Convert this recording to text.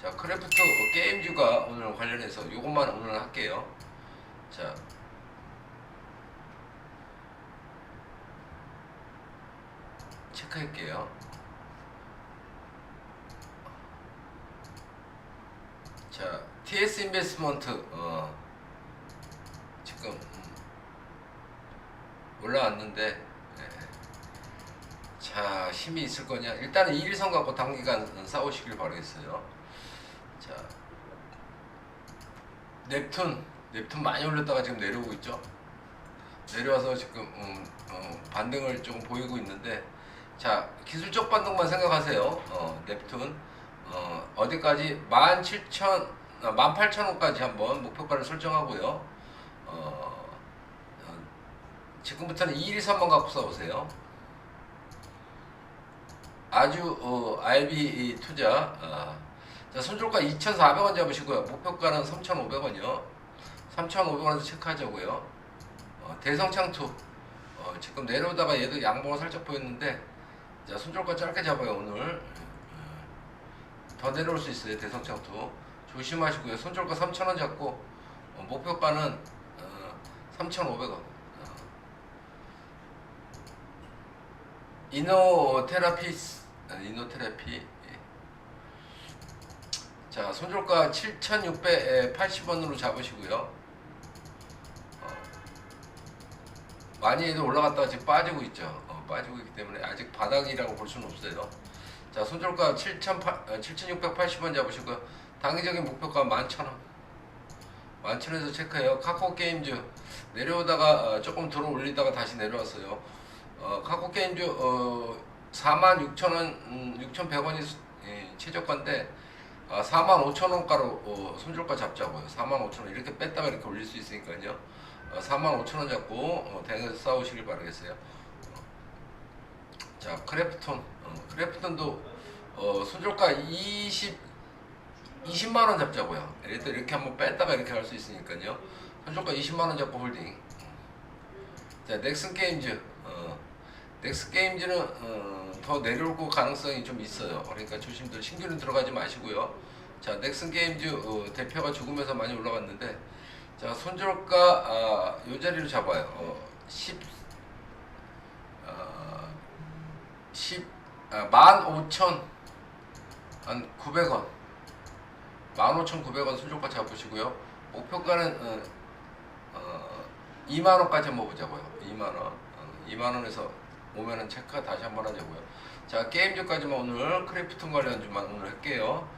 자 크래프트 어, 게임즈가 오늘 관련해서 이것만 오늘 할게요. 자 체크할게요. 자 TS 인베스먼트 어, 지금 음, 올라왔는데 예. 자 힘이 있을 거냐 일단은 2일선 갖고 단기간 싸우시길 바라겠어요 자 넵툰 넵툰 많이 올렸다가 지금 내려오고 있죠? 내려와서 지금 음, 어, 반등을 조금 보이고 있는데 자 기술적 반등만 생각하세요. 어, 넵툰 어, 어디까지? 17,000 아, 18,000원까지 한번 목표가를 설정하고요. 어, 어, 지금부터는 2, 1, 3번 갖고 싸우세요. 아주 어, IB 투자 아, 자 손절가 2,400원 잡으시고요. 목표가는 3,500원이요. 3,500원에서 체크하자고요. 어, 대성창투. 어, 지금 내려오다가 얘도 양봉을 살짝 보였는데 자 손절가 짧게 잡아요 오늘. 어, 더 내려올 수 있어요 대성창투. 조심하시고요. 손절가 3,000원 잡고 어, 목표가는 어, 3,500원. 어. 이노 테라피스 아, 이노 테라피. 예. 자 손절가 7,680원으로 잡으시고요. 어, 많이 해도 올라갔다가 지금 빠지고 있죠. 어, 빠지고 있기 때문에 아직 바닥이라고 볼 수는 없어요. 자 손절가 7,680원 잡으시고요. 단기적인 목표가 11,000원. 11,000원에서 체크해요. 카카오 게임즈 내려오다가 어, 조금 들어 올리다가 다시 내려왔어요. 어, 카카오 게임즈 어, 46,000원, 음, 6,100원이 예, 최저가인데 아, 45,000원가로 어, 손절가 잡자고요. 45,000원 이렇게 뺐다가 이렇게 올릴 수 있으니까요. 어, 45,000원 잡고 어, 대응해서 싸우시길 바라겠어요. 어. 자 크래프톤, 어, 크래프톤도 어, 손절가 20 20만 원 잡자고요. 이렇게 이렇게 한번 뺐다가 이렇게 할 수 있으니까요. 손절가 20만 원 잡고 홀딩. 자 넥슨 게임즈. 어, 넥스 게임즈는 어, 더 내려올 가능성이 좀 있어요. 그러니까 조심들 신규는 들어가지 마시고요. 자 넥슨 게임즈 어, 대표가 죽으면서 많이 올라갔는데 자 손절가 아, 요 자리로 잡아요. 어, 10 어, 10 아, 15,000한 900원 15,900원 손절가 잡으시고요. 목표가는 어, 어, 2만 원까지 한번 보자고요. 2만 원. 어, 2만 원에서 오면은 체크 다시 한번 하자고요. 자 게임즈까지만 오늘 크래프톤 관련주만 오늘 할게요.